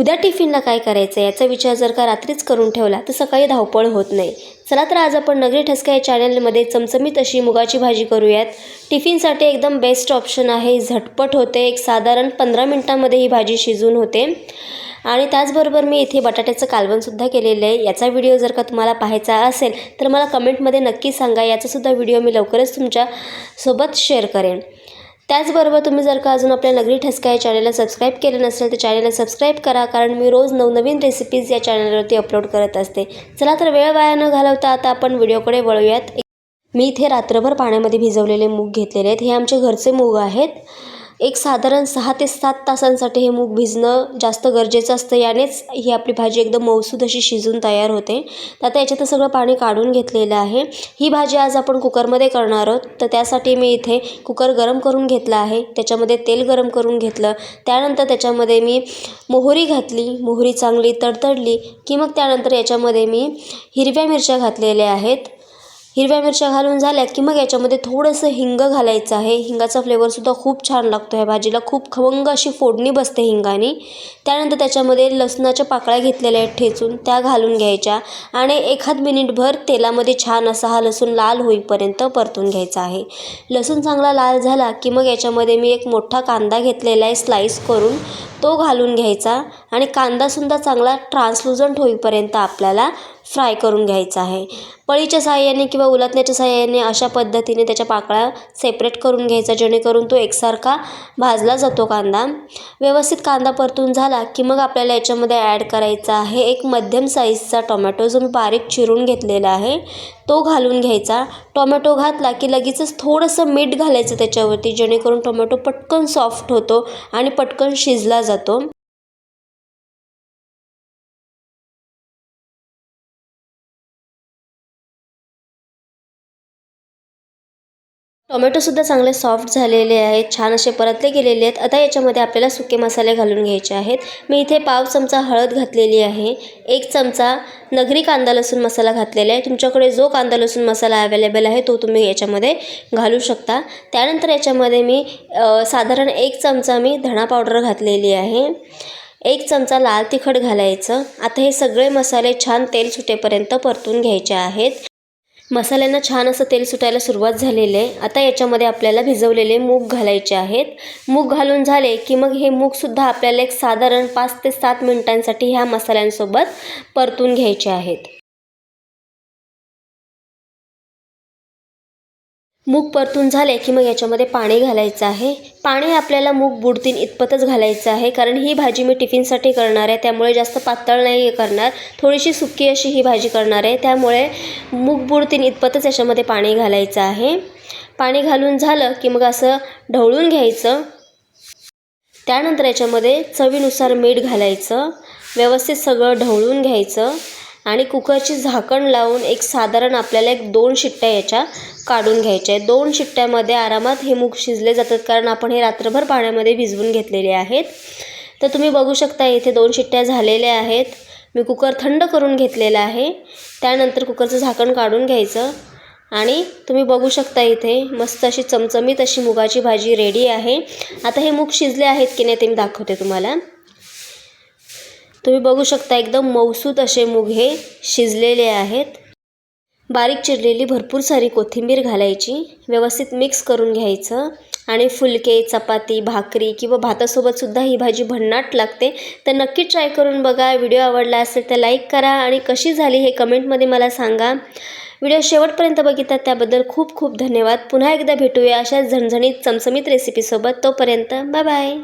उद्या टिफिनला काय करायचं याचा विचार जर का रात्रीच करून ठेवला तर सकाळी धावपळ होत नाही. चला तर आज आपण नगरी ठसका या चॅनलमध्ये चमचमीत अशी मुगाची भाजी करूयात. टिफिनसाठी एकदम बेस्ट ऑप्शन आहे. झटपट होते. एक साधारण पंधरा मिनटामध्ये ही भाजी शिजून होते. आणि त्याचबरोबर मी इथे बटाट्याचं कालवणसुद्धा केलेलं आहे. याचा व्हिडिओ जर का तुम्हाला पाहायचा असेल तर मला कमेंटमध्ये नक्की सांगा. याचासुद्धा व्हिडिओ मी लवकरच तुमच्यासोबत शेअर करेन. त्याचबरोबर तुम्ही जर का अजून आपल्या नगरी ठसका या चॅनलला सबस्क्राईब केलं नसेल तर चॅनलला सबस्क्राईब करा कारण मी रोज नवनवीन रेसिपीज या चॅनलवरती अपलोड करत असते. चला तर वेळ वाया न घालवता आता आपण व्हिडिओकडे वळूयात. मी इथे रात्रभर पाण्यामध्ये भिजवलेले मूग घेतलेले आहेत. हे आमचे घरचे मूग आहेत. एक साधारण सहा ते सात तासांसाठी हे मूग भिजणं जास्त गरजेचं असतं. यानेच ही आपली भाजी एकदम मऊसूद अशी शिजून तयार होते. तर आता याच्यात सगळं पाणी काढून घेतलेलं आहे. ही भाजी आज आपण कुकरमध्ये करणार आहोत. तर त्यासाठी मी इथे कुकर गरम करून घेतला आहे. त्याच्यामध्ये तेल गरम करून घेतलं. त्यानंतर त्याच्यामध्ये मी मोहरी घातली. मोहरी चांगली तडतडली की मग त्यानंतर याच्यामध्ये मी हिरव्या मिरच्या घातलेल्या आहेत. हिरव्या मिरच्या घालून झाल्या की मग याच्यामध्ये थोडंसं हिंग घालायचं आहे. हिंगाचा फ्लेवरसुद्धा खूप छान लागतो ह्या भाजीला. खूप खवंग अशी फोडणी बसते हिंगाने. त्यानंतर त्याच्यामध्ये लसणाच्या पाकळ्या घेतलेल्या आहेत ठेचून. त्या घालून घ्यायच्या आणि एखाद मिनिटभर तेलामध्ये छान असा हा लसूण लाल होईपर्यंत परतून घ्यायचा आहे. लसूण चांगला लाल झाला की मग याच्यामध्ये मी एक मोठा कांदा घेतलेला आहे स्लाईस करून. तो घालून घ्यायचा आणि कांदासुद्धा चांगला ट्रान्सलुजंट होईपर्यंत आपल्याला फ्राय करून घ्यायचा आहे. पळीच्या साहाय्याने किंवा उलटण्याच्या साहाय्याने अशा पद्धतीने त्याच्या पाकळ्या सेपरेट करून घ्यायचा जेणेकरून तो एकसारखा भाजला जातो कांदा. व्यवस्थित कांदा परतून झाला की मग आपल्याला याच्यामध्ये ॲड करायचा आहे एक मध्यम साईजचा टोमॅटो जो मी बारीक चिरून घेतलेला आहे. तो घालून घ्यायचा. टोमॅटो घातला की लगेचच थोडंसं मीठ घालायचं त्याच्यावरती जेणेकरून टोमॅटो पटकन सॉफ्ट होतो आणि पटकन शिजला जातो. टोमॅटोसुद्धा चांगले सॉफ्ट झालेले आहेत छान असे परतले गेलेले आहेत. आता याच्यामध्ये आपल्याला सुके मसाले घालून घ्यायचे आहेत. मी इथे पाव चमचा हळद घातलेली आहे. एक चमचा नगरी कांदा लसूण मसाला घातलेला आहे. तुमच्याकडे जो कांदा लसूण मसाला अवेलेबल आहे तो तुम्ही याच्यामध्ये घालू शकता. त्यानंतर याच्यामध्ये मी साधारण एक चमचा मी धणा पावडर घातलेली आहे. एक चमचा लाल तिखट घालायचं. आता हे सगळे मसाले छान तेल सुटेपर्यंत परतून घ्यायचे आहेत. मसाल्यांना छान असं तेल सुटायला सुरुवात झालेलं आहे. आता याच्यामध्ये आपल्याला भिजवलेले मूग घालायचे आहेत. मूग घालून झाले की मग हे मूगसुद्धा आपल्याला एक साधारण पाच ते सात मिनिटांसाठी ह्या मसाल्यांसोबत परतून घ्यायचे आहेत. मूग परतून झाले की मग याच्यामध्ये पाणी घालायचं आहे. पाणी आपल्याला मूग बुडतीन इतपतच घालायचं आहे. कारण ही भाजी मी टिफिनसाठी करणार आहे. त्यामुळे जास्त पातळ नाही करणार. थोडीशी सुकी अशी ही भाजी करणार आहे. त्यामुळे मूग बुडतीन इतपतच याच्यामध्ये पाणी घालायचं आहे. पाणी घालून झालं की मग असं ढवळून घ्यायचं. त्यानंतर याच्यामध्ये चवीनुसार मीठ घालायचं. व्यवस्थित सगळं ढवळून घ्यायचं. आणि कुकरची झाकण लावून एक साधारण आपल्याला एक दोन शिट्ट्या याच्या काढून घ्यायच्या आहेत. दोन शिट्ट्यामध्ये आरामात हे मूग शिजले जातात कारण आपण हे रात्रभर पाण्यामध्ये भिजवून घेतलेले आहेत. तर तुम्ही बघू शकता इथे दोन शिट्ट्या झालेल्या आहेत. मी कुकर थंड करून घेतलेला आहे. त्यानंतर कुकरचं झाकण काढून घ्यायचं. आणि तुम्ही बघू शकता इथे मस्त अशी चमचमीत अशी मुगाची भाजी रेडी आहे. आता हे मूग शिजले आहेत की नाही ते मी दाखवते तुम्हाला. तुम्ही बघू शकता एकदम मौसूद असे मूग हे शिजलेले आहेत. बारीक चिरलेली भरपूर सारी कोथिंबीर घालायची. व्यवस्थित मिक्स करून घ्यायचं. आणि फुलके चपाती भाकरी किंवा भातासोबतसुद्धा ही भाजी भन्नाट लागते. तर नक्की ट्राय करून बघा. व्हिडिओ आवडला असेल तर लाईक करा आणि कशी झाली हे कमेंटमध्ये मला सांगा. व्हिडिओ शेवटपर्यंत बघितला त्याबद्दल खूप खूप धन्यवाद. पुन्हा एकदा भेटूया अशा झणझणीत चमचमीत रेसिपीसोबत तोपर्यंत बाय बाय